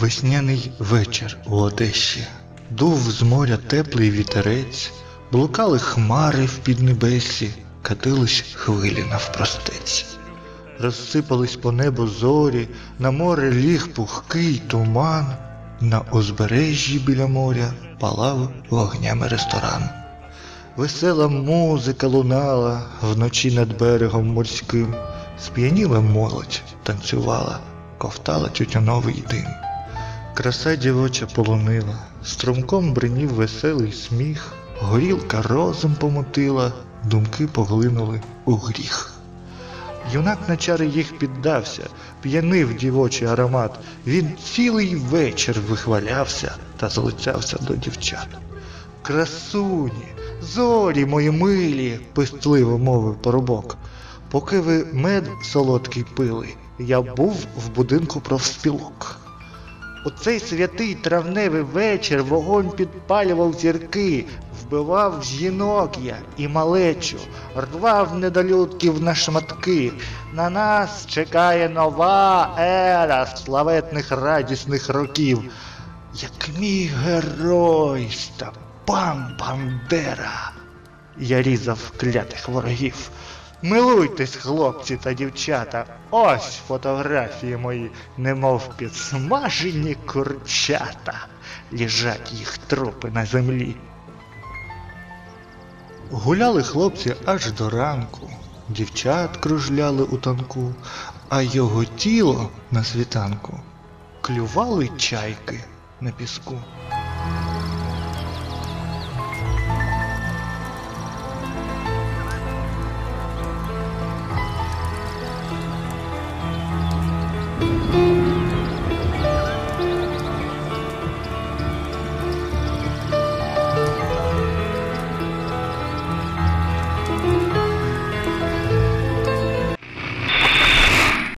Весняний вечір у Одесі. Дув з моря теплий вітерець, блукали хмари в піднебесі, катились хвилі навпростець. Розсипались по небу зорі, на море ліг пухкий туман, на узбережжі біля моря палав вогнями ресторан. Весела музика лунала вночі над берегом морським, сп'яніла молодь, танцювала, ковтала тютюновий дим. Краса дівоча полонила, струмком бринів веселий сміх, горілка розум помотила, думки поглинули у гріх. Юнак на чари їх піддався, п'янив дівочий аромат. Він цілий вечір вихвалявся та залицявся до дівчат. Красуні, зорі мої милі, пестливо мовив поробок. Поки ви мед солодкий пили, я був в будинку профспілок. У цей святий травневий вечір вогонь підпалював зірки, вбивав жінок я і малечу, рвав недолюдків на шматки. На нас чекає нова ера славетних радісних років. Як мій герой Степан Бандера. Я різав клятих ворогів. Милуйтесь, хлопці та дівчата, ось фотографії мої, немов підсмажені курчата. Лежать їх трупи на землі. Гуляли хлопці аж до ранку, дівчат кружляли у танку, а його тіло на світанку клювали чайки на піску.